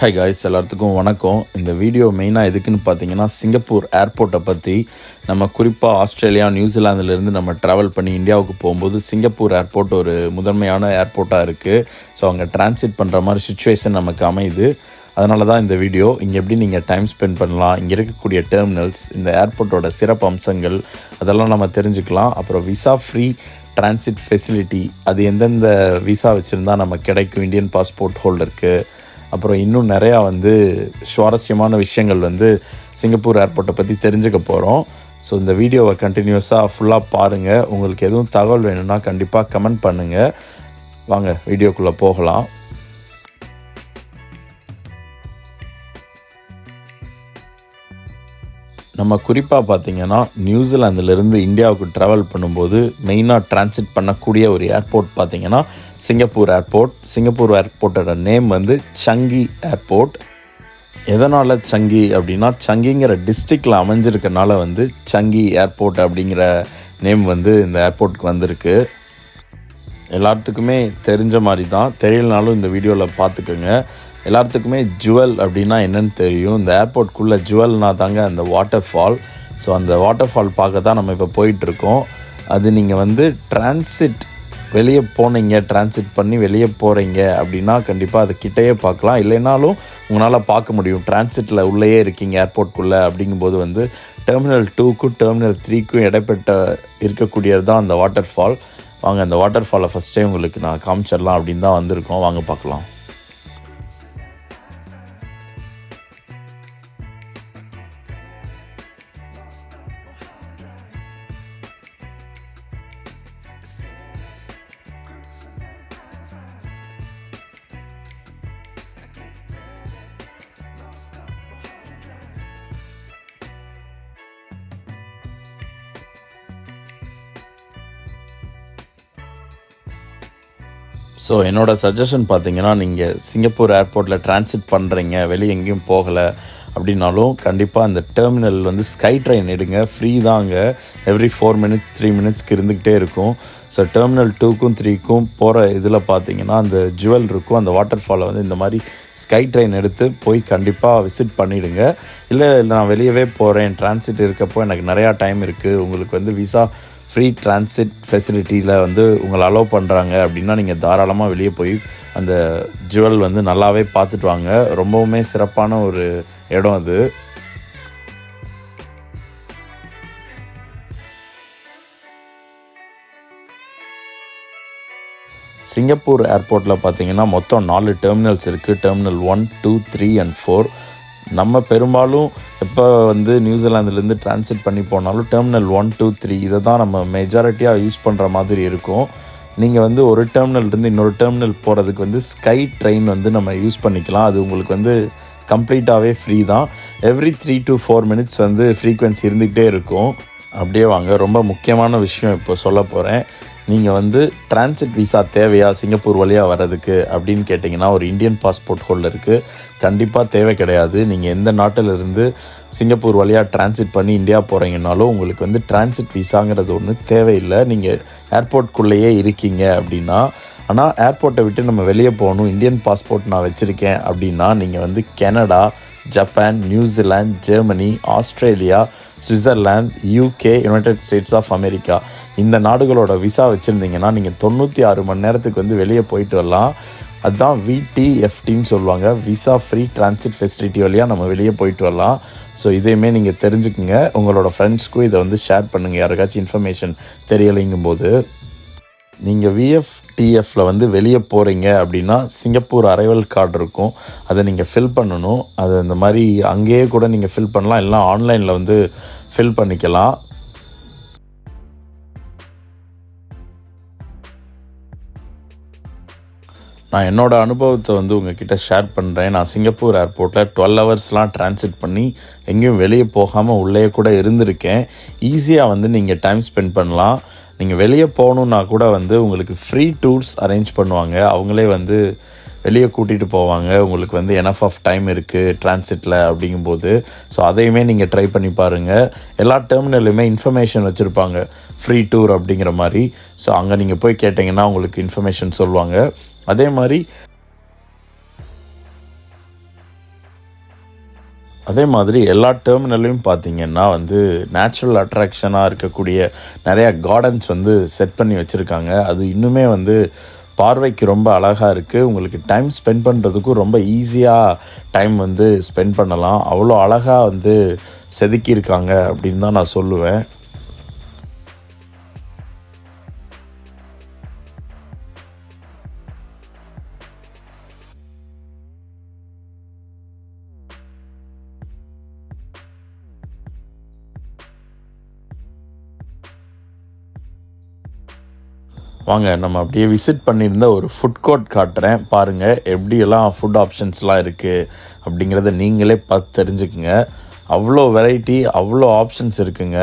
High guys எல்லாத்துக்கும் வணக்கம். இந்த வீடியோ மெயினாக எதுக்குன்னு பார்த்தீங்கன்னா சிங்கப்பூர் ஏர்போர்ட்டை பற்றி நம்ம குறிப்பாக ஆஸ்திரேலியா நியூசிலாந்துலேருந்து நம்ம ட்ராவல் பண்ணி இந்தியாவுக்கு போகும்போது சிங்கப்பூர் ஏர்போர்ட் ஒரு முதன்மையான ஏர்போர்ட்டாக இருக்குது ஸோ அங்கே டிரான்சிட் பண்ணுற மாதிரி சுச்சுவேஷன் நமக்கு அமையுது. அதனால தான் இந்த வீடியோ இங்கே எப்படி நீங்கள் டைம் ஸ்பெண்ட் பண்ணலாம் இங்கே இருக்கக்கூடிய டெர்மினல்ஸ் இந்த ஏர்போர்ட்டோட சிறப்பு அம்சங்கள் அதெல்லாம் நம்ம தெரிஞ்சுக்கலாம். அப்புறம் விசா ஃப்ரீ டிரான்சிட் ஃபெசிலிட்டி அது எந்தெந்த விசா வச்சுருந்தா நம்ம கிடைக்கும் இந்தியன் பாஸ்போர்ட் ஹோல்டருக்கு அப்புறம் இன்னும் நிறையா வந்து சுவாரஸ்யமான விஷயங்கள் வந்து சிங்கப்பூர் ஏர்போர்ட்டை பற்றி தெரிஞ்சுக்க போகிறோம் ஸோ இந்த வீடியோவை கண்டினியூஸாக ஃபுல்லாக பாருங்கள் உங்களுக்கு எதுவும் தகவல் வேணும்னா கண்டிப்பாக கமெண்ட் பண்ணுங்கள் வாங்க வீடியோக்குள்ளே போகலாம். நம்ம குறிப்பாக பார்த்தீங்கன்னா நியூசிலாந்துலேருந்து இந்தியாவுக்கு ட்ராவல் பண்ணும்போது மெயினாக டிரான்சிட் பண்ணக்கூடிய ஒரு ஏர்போர்ட் பார்த்தீங்கன்னா சிங்கப்பூர் ஏர்போர்ட் சிங்கப்பூர் ஏர்போர்ட்டோட நேம் வந்து சங்கி ஏர்போர்ட் எதனால் சங்கி அப்படின்னா சங்கிங்கிற டிஸ்ட்ரிக்டில் அமைஞ்சிருக்கனால வந்து சங்கி ஏர்போர்ட் அப்படிங்கிற நேம் வந்து இந்த ஏர்போர்ட்டுக்கு வந்திருக்கு. எல்லாத்துக்குமே தெரிஞ்ச மாதிரி தான். தெரியலனாலும் இந்த வீடியோவில் பார்த்துக்கோங்க. எல்லாத்துக்குமே ஜுவல் அப்படின்னா என்னன்னு தெரியும். இந்த ஏர்போர்ட்குள்ளே ஜுவல்னா தாங்க அந்த வாட்டர் ஃபால் ஸோ அந்த வாட்டர் ஃபால் பார்க்க தான் நம்ம இப்போ போயிட்டுருக்கோம் அது நீங்கள் வந்து டிரான்சிட் வெளியே போனீங்க டிரான்சிட் பண்ணி வெளியே போகிறீங்க அப்படின்னா கண்டிப்பாக அது கிட்டேயே பார்க்கலாம். இல்லைனாலும் உங்களால் பார்க்க முடியும். டிரான்சிட்டில் உள்ளேயே இருக்கீங்க ஏர்போர்ட்குள்ளே அப்படிங்கும்போது வந்து டெர்மினல் டூக்கும் டெர்மினல் த்ரீக்கும் இடைப்பட்ட இருக்கக்கூடியது தான் அந்த வாட்டர் ஃபால் வாங்க அந்த வாட்டர் ஃபாலை ஃபஸ்ட்டே உங்களுக்கு நான் காமிச்சிடலாம் அப்படின்னு தான் வந்திருக்கோம். வாங்க பார்க்கலாம். ஸோ என்னோட சஜஷன் பார்த்தீங்கன்னா நீங்கள் சிங்கப்பூர் ஏர்போர்ட்டில் டிரான்சிட் பண்ணுறீங்க வெளியே எங்கேயும் போகலை அப்படின்னாலும் கண்டிப்பாக அந்த டெர்மினல் வந்து ஸ்கை ட்ரெயின் எடுங்க. ஃப்ரீ தாங்க எவ்ரி ஃபோர் மினிட்ஸ் த்ரீ மினிட்ஸ்க்கு இருந்துக்கிட்டே இருக்கும். ஸோ டெர்மினல் டூக்கும் த்ரீக்கும் போகிற இதில் பார்த்தீங்கன்னா அந்த ஜுவல் இருக்கும். அந்த வாட்டர் ஃபாலை வந்து இந்த மாதிரி ஸ்கை ட்ரெயின் எடுத்து போய் கண்டிப்பாக விசிட் பண்ணிவிடுங்க இல்லை இல்லை நான் வெளியவே போகிறேன் டிரான்சிட் இருக்கப்போ எனக்கு நிறையா டைம் இருக்குது உங்களுக்கு வந்து விசா ஃப்ரீ டிரான்சிட் ஃபெசிலிட்டியில் வந்து உங்களை அலோவ் பண்ணுறாங்க அப்படின்னா நீங்கள் தாராளமாக வெளியே போய் அந்த ஜுவல் வந்து நல்லாவே பார்த்துட்டு வாங்க. ரொம்பவுமே சிறப்பான ஒரு இடம் அது. சிங்கப்பூர் ஏர்போர்ட்டில் பார்த்தீங்கன்னா மொத்தம் நாலு டெர்மினல்ஸ் இருக்குது terminal one two three and four நம்ம பெரும்பாலும் எப்போ வந்து நியூசிலாந்துலேருந்து டிரான்சிட் பண்ணி போனாலும் டெர்மினல் ஒன் டூ த்ரீ இதை தான் நம்ம மெஜாரிட்டியாக யூஸ் பண்ணுற மாதிரி இருக்கும். நீங்கள் வந்து ஒரு டெர்மினல்லேருந்து இன்னொரு டெர்மினல் போகிறதுக்கு வந்து ஸ்கை ட்ரெயின் வந்து நம்ம யூஸ் பண்ணிக்கலாம். அது உங்களுக்கு வந்து கம்ப்ளீட்டாகவே ஃப்ரீ தான். Every three to four minutes வந்து ஃப்ரீக்வன்சி இருந்துக்கிட்டே இருக்கும். அப்படியே வாங்க ரொம்ப முக்கியமான விஷயம் இப்போ சொல்ல போகிறேன் நீங்கள் வந்து டிரான்சிட் விசா தேவையா சிங்கப்பூர் வழியாக வர்றதுக்கு அப்படின்னு கேட்டிங்கன்னா ஒரு இந்தியன் பாஸ்போர்ட் ஹோல்டருக்கு கண்டிப்பாக தேவை கிடையாது. நீங்கள் எந்த நாட்டிலிருந்து சிங்கப்பூர் வழியாக டிரான்சிட் பண்ணி இந்தியா போகிறீங்கனாலும் உங்களுக்கு வந்து டிரான்சிட் விசாங்கிறது ஒன்று தேவையில்லை. நீங்கள் ஏர்போர்ட்குள்ளேயே இருக்கீங்க அப்படின்னா ஆனால் ஏர்போர்ட்டை விட்டு நம்ம வெளியே போகணும். இந்தியன் பாஸ்போர்ட் நான் வச்சுருக்கேன் அப்படின்னா நீங்கள் வந்து Canada Japan New Zealand Germany Australia Switzerland UK United States of America இந்த நாடுகளோட விசா வச்சுருந்தீங்கன்னா நீங்கள் தொண்ணூற்றி ஆறு மணி நேரத்துக்கு வந்து வெளியே போயிட்டு வரலாம். அதுதான் விடிஎஃப்டின்னு சொல்லுவாங்க. விசா ஃப்ரீ டிரான்சிட் ஃபெசிலிட்டி வழியாக நம்ம வெளியே போயிட்டு வரலாம். ஸோ இதையுமே நீங்கள் தெரிஞ்சுக்குங்க. உங்களோட ஃப்ரெண்ட்ஸ்க்கும் இதை வந்து ஷேர் பண்ணுங்கள் யாருக்காச்சும் இன்ஃபர்மேஷன் தெரியலைங்கும் போது நீங்கள் விஎஃப்டிஎஃப்பில் வந்து வெளியே போகிறீங்க அப்படின்னா சிங்கப்பூர் அரைவல் கார்டு இருக்கும். அதை நீங்கள் ஃபில் பண்ணணும். அது இந்த மாதிரி அங்கேயே கூட நீங்கள் ஃபில் பண்ணலாம். எல்லாம் ஆன்லைனில் வந்து ஃபில் பண்ணிக்கலாம். நான் என்னோடய அனுபவத்தை வந்து உங்ககிட்ட ஷேர் பண்ணுறேன் நான் சிங்கப்பூர் ஏர்போர்ட்டில் டுவெல் ஹவர்ஸ்லாம் டிரான்சிட் பண்ணி எங்கேயும் வெளியே போகாமல் உள்ளே கூட இருந்திருக்கேன். ஈஸியாக வந்து நீங்கள் டைம் ஸ்பெண்ட் பண்ணலாம். நீங்கள் வெளியே போகணுன்னா கூட வந்து உங்களுக்கு ஃப்ரீ டூர்ஸ் அரேஞ்ச் பண்ணுவாங்க. அவங்களே வந்து வெளியே கூட்டிகிட்டு போவாங்க. உங்களுக்கு வந்து எனஃப் ஆஃப் டைம் இருக்குது டிரான்சிட்டில் அப்படிங்கும்போது. ஸோ அதையுமே நீங்கள் ட்ரை பண்ணி பாருங்கள் எல்லா டெர்மினல்லையுமே இன்ஃபர்மேஷன் வச்சுருப்பாங்க. ஃப்ரீ டூர் அப்படிங்கிற மாதிரி. ஸோ அங்கே நீங்கள் போய் கேட்டிங்கன்னா உங்களுக்கு இன்ஃபர்மேஷன் சொல்லுவாங்க. அதே மாதிரி அதே மாதிரி எல்லா டெர்மினல்லையும் பார்த்தீங்கன்னா வந்து நேச்சுரல் அட்ராக்ஷனாக இருக்கக்கூடிய நிறையா கார்டன்ஸ் வந்து செட் பண்ணி வச்சுருக்காங்க. அது இன்னுமே வந்து பார்வைக்கு ரொம்ப அழகாக இருக்குது உங்களுக்கு டைம் ஸ்பெண்ட் பண்ணுறதுக்கும் ரொம்ப ஈஸியாக டைம் வந்து ஸ்பெண்ட் பண்ணலாம். அவ்வளோ அழகாக வந்து செதுக்கியிருக்காங்க அப்படின்னு தான் நான் சொல்லுவேன். வாங்க நம்ம அப்படியே விசிட் பண்ணியிருந்த ஒரு ஃபுட் கோர்ட் காட்டுறேன். பாருங்கள் எப்படியெல்லாம் ஃபுட் ஆப்ஷன்ஸ்லாம் இருக்குது அப்படிங்கிறத நீங்களே பார்த்து தெரிஞ்சுக்குங்க. அவ்வளோ வெரைட்டி அவ்வளோ ஆப்ஷன்ஸ் இருக்குங்க.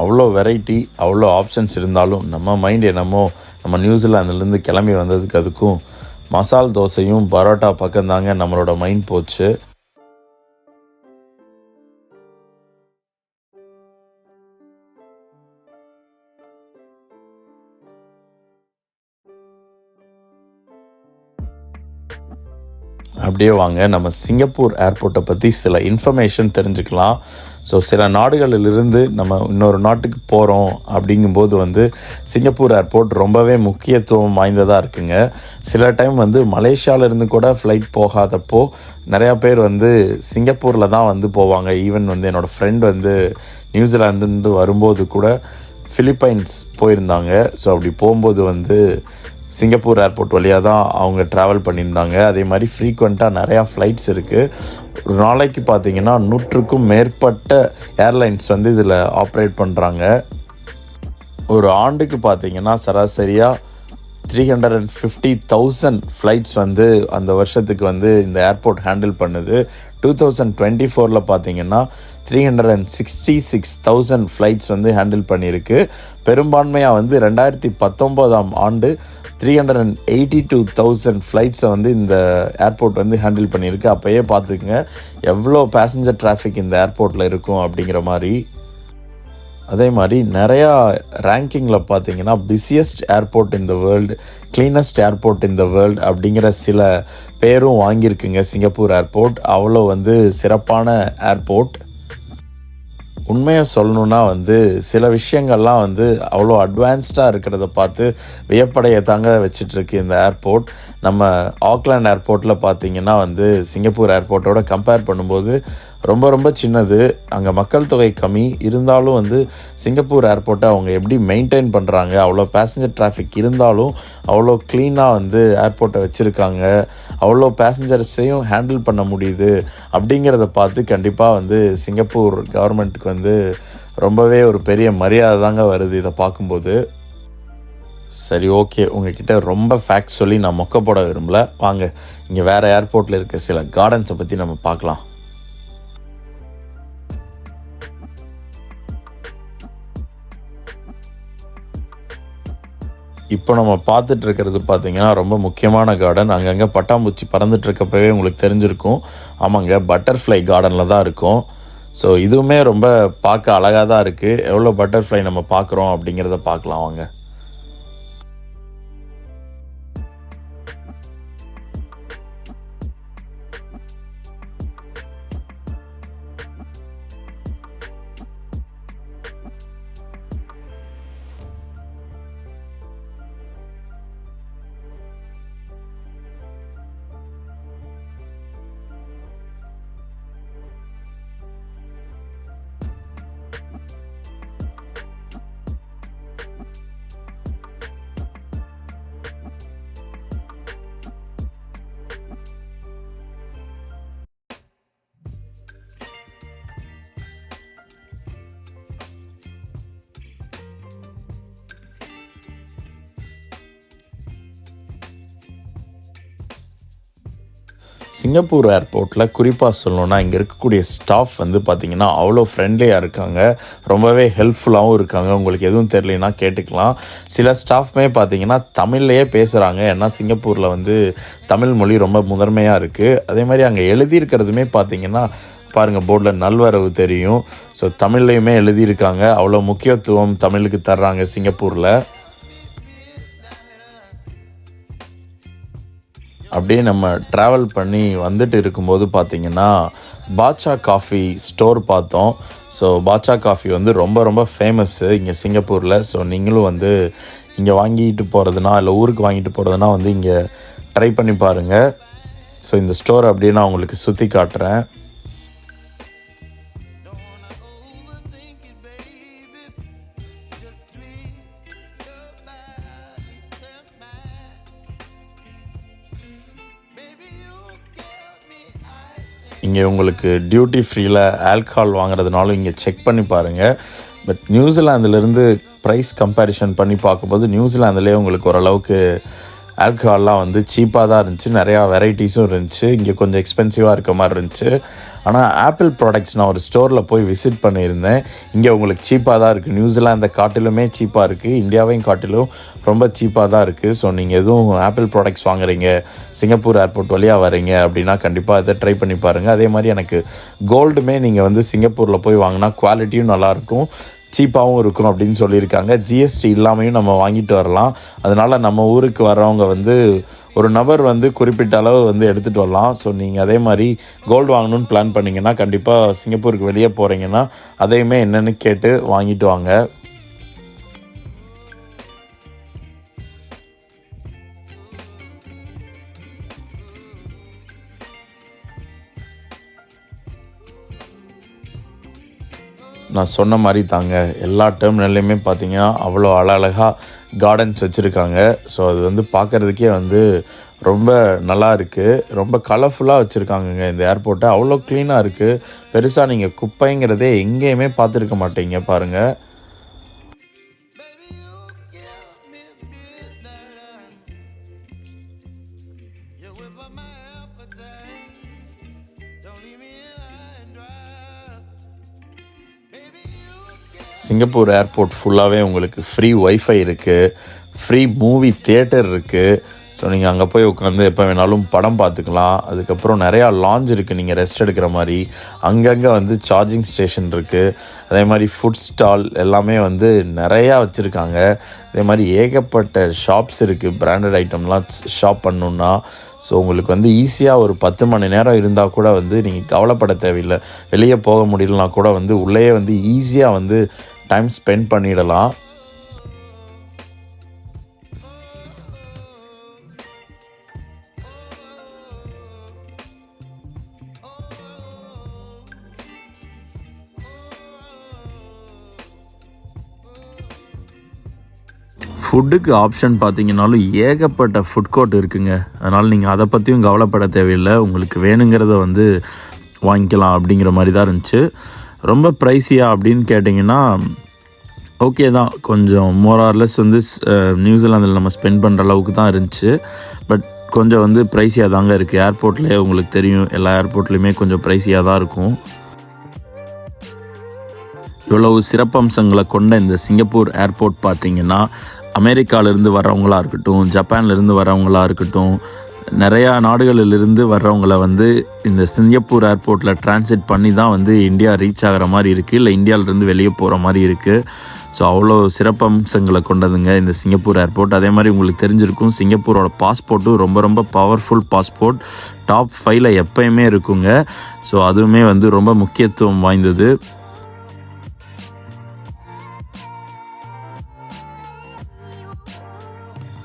அவ்வளோ வெரைட்டி அவ்வளோ ஆப்ஷன்ஸ் இருந்தாலும் நம்ம மைண்ட் என்னமோ நம்ம நியூசிலாந்துலேருந்து கிளம்பி வந்ததுக்கு அதுக்கும் மசால் தோசையும் பரோட்டா பக்கம் தாங்க நம்மளோட மைண்ட் போச்சு. அப்படியே வாங்க. நம்ம சிங்கப்பூர் ஏர்போர்ட்டை பற்றி சில இன்ஃபர்மேஷன் தெரிஞ்சுக்கலாம். ஸோ சில நாடுகளிலிருந்து நம்ம இன்னொரு நாட்டுக்கு போகிறோம் அப்படிங்கும்போது வந்து சிங்கப்பூர் ஏர்போர்ட் ரொம்பவே முக்கியத்துவம் வாய்ந்ததாக இருக்குங்க. சில டைம் வந்து மலேசியாவிலேருந்து கூட ஃப்ளைட் போகாதப்போ நிறையா பேர் வந்து சிங்கப்பூரில் தான் வந்து போவாங்க. ஈவன் வந்து என்னோடய ஃப்ரெண்ட் வந்து நியூசிலாந்துலேருந்து வரும்போது கூட ஃபிலிப்பைன்ஸ் போயிருந்தாங்க. ஸோ அப்படி போகும்போது வந்து சிங்கப்பூர் ஏர்போர்ட் வழியாக தான் அவங்க ட்ராவல் பண்ணியிருந்தாங்க. அதே மாதிரி ஃப்ரீக்வெண்ட்டாக நிறையா ஃப்ளைட்ஸ் இருக்குது ஒரு நாளைக்கு பார்த்தீங்கன்னா நூற்றுக்கும் மேற்பட்ட ஏர்லைன்ஸ் வந்து இதில் ஆப்ரேட் பண்ணுறாங்க ஒரு ஆண்டுக்கு பார்த்தீங்கன்னா சராசரியாக three hundred and fifty thousand flights வந்து அந்த வருஷத்துக்கு வந்து இந்த ஏர்போர்ட் ஹேண்டில் பண்ணுது. டூ தௌசண்ட் டுவெண்ட்டி ஃபோரில் பார்த்தீங்கன்னா three hundred and sixty six thousand flights வந்து ஹேண்டில் பண்ணியிருக்கு. பெரும்பான்மையாக வந்து ரெண்டாயிரத்தி பத்தொம்போதாம் ஆண்டு three hundred and eighty two thousand ஃப்ளைட்ஸை வந்து இந்த ஏர்போர்ட் வந்து ஹேண்டில் பண்ணியிருக்கு. அப்போயே பார்த்துக்குங்க எவ்வளோ பேசஞ்சர் டிராஃபிக் இந்த ஏர்போர்ட்டில் இருக்கும் அப்படிங்கிற மாதிரி அதே மாதிரி நிறையா ரேங்கிங்கில் பார்த்தீங்கன்னா busiest airport in the world cleanest airport in the world அப்படிங்கிற சில பேரும் வாங்கியிருக்குங்க. சிங்கப்பூர் ஏர்போர்ட் அவ்வளோ வந்து சிறப்பான ஏர்போர்ட் உண்மையை சொல்லணுன்னா வந்து சில விஷயங்கள்லாம் வந்து அவ்வளோ அட்வான்ஸ்டாக இருக்கிறத பார்த்து வியப்படையை தாங்க வச்சிட்ருக்கு இந்த ஏர்போர்ட் நம்ம ஆக்லாண்ட் ஏர்போர்ட்டில் பார்த்தீங்கன்னா வந்து சிங்கப்பூர் ஏர்போர்ட்டோட கம்பேர் பண்ணும்போது ரொம்ப ரொம்ப சின்னது. அங்கே மக்கள் தொகை கம்மி. இருந்தாலும் வந்து சிங்கப்பூர் ஏர்போர்ட்டை அவங்க எப்படி மெயின்டைன் பண்ணுறாங்க அவ்வளோ பேசஞ்சர் டிராஃபிக் இருந்தாலும் அவ்வளோ க்ளீனாக வந்து ஏர்போர்ட்டை வச்சுருக்காங்க. அவ்வளோ பேசஞ்சர்ஸையும் ஹேண்டில் பண்ண முடியுது. அப்படிங்கிறத பார்த்து கண்டிப்பாக வந்து சிங்கப்பூர் கவர்மெண்ட்டுக்கு வந்து ரொம்பவே ஒரு பெரிய மரியாதை தாங்க வருது இதை பார்க்கும்போது. சரி ஓகே உங்ககிட்ட ரொம்ப ஃபேக்ட்ஸ் சொல்லி நான் மொக்க போட விரும்பல. வாங்க இங்கே வேறு ஏர்போர்ட்டில் இருக்க சில கார்டன்ஸை பற்றி நம்ம பார்க்கலாம். இப்போ நம்ம பார்த்துட்டு இருக்கிறது பார்த்திங்கன்னா ரொம்ப முக்கியமான கார்டன் அங்கங்கே பட்டாம்பூச்சி பறந்துட்டு இருக்கப்பவே உங்களுக்கு தெரிஞ்சிருக்கும். ஆமாங்க பட்டர்ஃப்ளை கார்டனில் தான் இருக்கும். ஸோ இதுவுமே ரொம்ப பார்க்க அழகாக தான் இருக்குது எவ்வளோ பட்டர்ஃப்ளை நம்ம பார்க்குறோம் அப்படிங்கிறத பார்க்கலாம் வாங்க. சிங்கப்பூர் ஏர்போர்ட்டில் குறிப்பாக சொல்லணுன்னா இங்கே இருக்கக்கூடிய ஸ்டாஃப் வந்து பார்த்திங்கன்னா அவ்வளோ ஃப்ரெண்ட்லியாக இருக்காங்க. ரொம்பவே ஹெல்ப்ஃபுல்லாகவும் இருக்காங்க. உங்களுக்கு எதுவும் தெரியலனா கேட்டுக்கலாம். சில ஸ்டாஃப்மே பார்த்திங்கன்னா தமிழ்லையே பேசுகிறாங்க ஏன்னா சிங்கப்பூரில் வந்து தமிழ் மொழி ரொம்ப முதன்மையாக இருக்குது அதே மாதிரி அங்கே எழுதியிருக்கிறதுமே பார்த்திங்கன்னா பாருங்கள் போர்டில் நல்வரவு தெரியும். ஸோ தமிழ்லையுமே எழுதியிருக்காங்க. அவ்வளோ முக்கியத்துவம் தமிழுக்கு தர்றாங்க சிங்கப்பூரில். அப்படியே நம்ம ட்ராவல் பண்ணி வந்துட்டு இருக்கும்போது பார்த்தீங்கன்னா பாட்சா காஃபி ஸ்டோர் பார்த்தோம். ஸோ பாட்சா காஃபி வந்து ரொம்ப ரொம்ப ஃபேமஸ்ஸு இங்கே சிங்கப்பூரில். ஸோ நீங்களும் வந்து இங்கே வாங்கிட்டு போகிறதுனா இல்லை ஊருக்கு வாங்கிட்டு போகிறதுனா வந்து இங்கே ட்ரை பண்ணி பாருங்கள் ஸோ இந்த ஸ்டோர் அப்படியே நான் உங்களுக்கு சுற்றி காட்டுறேன். இங்கே உங்களுக்கு டியூட்டி ஃப்ரீயில் ஆல்கஹால் வாங்குறதுனாலும் இங்கே செக் பண்ணி பாருங்கள் பட் நியூசிலாந்துலேருந்து ப்ரைஸ் கம்பேரிஷன் பண்ணி பார்க்கும்போது நியூசிலாந்துலேயே உங்களுக்கு ஓரளவுக்கு ஆல்கஹால்லாம் வந்து சீப்பாக தான் இருந்துச்சு. நிறையா வெரைட்டிஸும் இருந்துச்சு. இங்கே கொஞ்சம் எக்ஸ்பென்சிவாக இருக்க மாதிரி இருந்துச்சு. ஆனால் ஆப்பிள் ப்ராடக்ட்ஸ் நான் ஒரு ஸ்டோரில் போய் விசிட் பண்ணியிருந்தேன். இங்கே உங்களுக்கு சீப்பாக தான் இருக்குது நியூசிலாந்தை காட்டிலுமே சீப்பாக இருக்குது இந்தியாவையும் காட்டிலும் ரொம்ப சீப்பாக தான் இருக்குது ஸோ நீங்கள் எதுவும் ஆப்பிள் ப்ராடக்ட்ஸ் வாங்குறீங்க சிங்கப்பூர் ஏர்போர்ட் வழியாக வரீங்க அப்படின்னா கண்டிப்பாக இதை ட்ரை பண்ணி பாருங்கள் அதே மாதிரி எனக்கு கோல்டுமே நீங்கள் வந்து சிங்கப்பூரில் போய் வாங்கினா குவாலிட்டியும் நல்லாயிருக்கும் சீப்பாகவும் இருக்கும் அப்படின்னு சொல்லியிருக்காங்க. ஜிஎஸ்டி இல்லாமையும் நம்ம வாங்கிட்டு வரலாம். அதனால் நம்ம ஊருக்கு வர்றவங்க வந்து ஒரு நபர் வந்து குறிப்பிட்ட அளவு வந்து எடுத்துகிட்டு வரலாம். ஸோ நீங்கள் அதே மாதிரி கோல்டு வாங்கணும்னு பிளான் பண்ணிங்கன்னா கண்டிப்பாக சிங்கப்பூருக்கு வெளியே போகிறீங்கன்னா அதையுமே என்னென்னு கேட்டு வாங்கிட்டு வாங்க. நான் சொன்ன மாதிரி தாங்க. எல்லா டெர்மினல்லையுமே பார்த்தீங்கன்னா அவ்வளோ அழகழகாக கார்டன்ஸ் வச்சுருக்காங்க. ஸோ அது வந்து பார்க்குறதுக்கே வந்து ரொம்ப நல்லா இருக்குது ரொம்ப கலர்ஃபுல்லாக வச்சுருக்காங்கங்க இந்த ஏர்போர்ட்டை அவ்வளோ க்ளீனாக இருக்குது பெருசாக நீங்கள் குப்பைங்கிறதே எங்கேயுமே பார்த்துருக்க மாட்டீங்க பாருங்கள் சிங்கப்பூர் ஏர்போர்ட் ஃபுல்லாகவே உங்களுக்கு ஃப்ரீ ஒய்ஃபை இருக்குது ஃப்ரீ மூவி தியேட்டர் இருக்குது ஸோ நீங்கள் அங்கே போய் உட்காந்து எப்போ வேணாலும் படம் பார்த்துக்கலாம். அதுக்கப்புறம் நிறையா லாஞ்ச் இருக்குது நீங்கள் ரெஸ்ட் எடுக்கிற மாதிரி. அங்கங்கே வந்து சார்ஜிங் ஸ்டேஷன் இருக்குது அதே மாதிரி ஃபுட் ஸ்டால் எல்லாமே வந்து நிறையா வச்சுருக்காங்க. அதே மாதிரி ஏகப்பட்ட ஷாப்ஸ் இருக்குது பிராண்டட் ஐட்டம்லாம் ஷாப் பண்ணணுன்னா ஸோ உங்களுக்கு வந்து ஈஸியாக ஒரு பத்து மணி நேரம் இருந்தால் கூட வந்து நீங்கள் கவலைப்பட தேவையில்லை. வெளியே போக முடியலனா கூட வந்து உள்ளேயே வந்து ஈஸியாக வந்து டைம் ஸ்பெண்ட் பண்ணிடலாம். ஃபுட்டுக்கு ஆப்ஷன் பார்த்தீங்கன்னாலும் ஏகப்பட்ட ஃபுட் கோர்ட் இருக்குங்க. அதனால் நீங்கள் அதை பற்றியும் கவலைப்பட தேவையில்லை. உங்களுக்கு வேணுங்கிறத வந்து வாங்கிக்கலாம் அப்படிங்கிற மாதிரி தான் இருந்துச்சு. ரொம்ப ப்ரைஸியா அப்படின்னு கேட்டிங்கன்னா ஓகே தான். கொஞ்சம் மோரார்லெஸ் வந்து நியூசிலாந்தில் நம்ம ஸ்பெண்ட் பண்ணுற அளவுக்கு தான் இருந்துச்சு. பட் கொஞ்சம் வந்து ப்ரைஸியாக தாங்க இருக்குது ஏர்போர்ட்லேயே உங்களுக்கு தெரியும். எல்லா ஏர்போர்ட்லேயுமே கொஞ்சம் ப்ரைஸியாக தான் இருக்கும். இவ்வளவு சிறப்பம்சங்களை கொண்ட இந்த சிங்கப்பூர் ஏர்போர்ட் பார்த்தீங்கன்னா அமெரிக்காவிலேருந்து வர்றவங்களா இருக்கட்டும் ஜப்பான்லேருந்து வரவங்களாக இருக்கட்டும் நிறையா நாடுகளிலிருந்து வர்றவங்கள வந்து இந்த சிங்கப்பூர் ஏர்போர்ட்டில் டிரான்சிட் பண்ணி தான் வந்து இந்தியா ரீச் ஆகிற மாதிரி இருக்குது இல்லை இந்தியாவிலேருந்து வெளியே போகிற மாதிரி இருக்குது ஸோ அவ்வளோ சிறப்பம்சங்களை கொண்டதுங்க இந்த சிங்கப்பூர் ஏர்போர்ட் அதே மாதிரி உங்களுக்கு தெரிஞ்சிருக்கும் சிங்கப்பூரோட பாஸ்போர்ட்டும் ரொம்ப ரொம்ப பவர்ஃபுல் பாஸ்போர்ட் டாப் ஃபைவ்ல எப்பயுமே இருக்குங்க. ஸோ அதுவுமே வந்து ரொம்ப முக்கியத்துவம் வாய்ந்தது.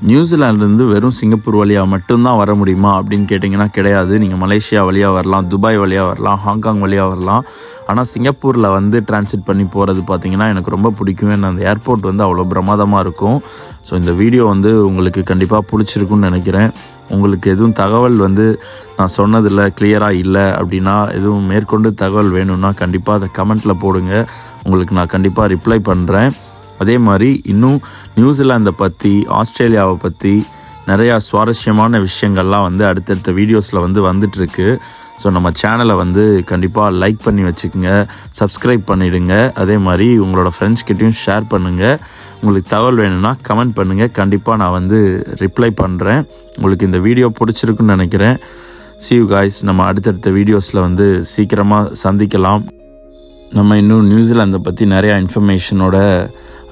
நியூசிலாந்துலேருந்து வெறும் சிங்கப்பூர் வழியாக மட்டும்தான் வர முடியுமா அப்படின்னு கேட்டிங்கன்னா கிடையாது. நீங்கள் மலேசியா வழியாக வரலாம் துபாய் வழியாக வரலாம் ஹாங்காங் வழியாக வரலாம். ஆனால் சிங்கப்பூரில் வந்து டிரான்சிட் பண்ணி போகிறது பார்த்தீங்கன்னா எனக்கு ரொம்ப பிடிக்கும். ஏன்னா அந்த ஏர்போர்ட் வந்து அவ்வளோ பிரமாதமாக இருக்கும். ஸோ இந்த வீடியோ வந்து உங்களுக்கு கண்டிப்பாக பிடிச்சிருக்குன்னு நினைக்கிறேன். உங்களுக்கு எதுவும் தகவல் வந்து நான் சொன்னதில் கிளியராக இல்லை அப்படின்னா எதுவும் மேற்கொண்டு தகவல் வேணும்னா கண்டிப்பாக அதை கமெண்ட்டில் போடுங்க. உங்களுக்கு நான் கண்டிப்பாக ரிப்ளை பண்ணுறேன் அதே மாதிரி இன்னும் நியூசிலாந்தை பற்றி ஆஸ்திரேலியாவை பற்றி நிறையா சுவாரஸ்யமான விஷயங்கள்லாம் வந்து அடுத்தடுத்த வீடியோஸில் வந்து வந்துட்டுருக்கு. ஸோ நம்ம சேனலை வந்து கண்டிப்பாக லைக் பண்ணி வச்சுக்கோங்க சப்ஸ்கிரைப் பண்ணிவிடுங்க அதே மாதிரி உங்களோட ஃப்ரெண்ட்ஸ்கிட்டையும் ஷேர் பண்ணுங்கள் உங்களுக்கு தகவல் வேணும்னா கமெண்ட் பண்ணுங்கள் கண்டிப்பாக நான் வந்து ரிப்ளை பண்ணுறேன் உங்களுக்கு இந்த வீடியோ பிடிச்சிருக்குன்னு நினைக்கிறேன். See காய்ஸ் நம்ம அடுத்தடுத்த வீடியோஸில் வந்து சீக்கிரமாக சந்திக்கலாம். நம்ம இன்னும் நியூசிலாந்தை பற்றி நிறையா இன்ஃபர்மேஷனோட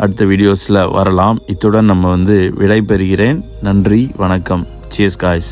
அடுத்த வீடியோஸில் வரலாம். இத்துடன் நம்ம வந்து விடை பெறுகிறேன் நன்றி வணக்கம். சியஸ் காய்ஸ்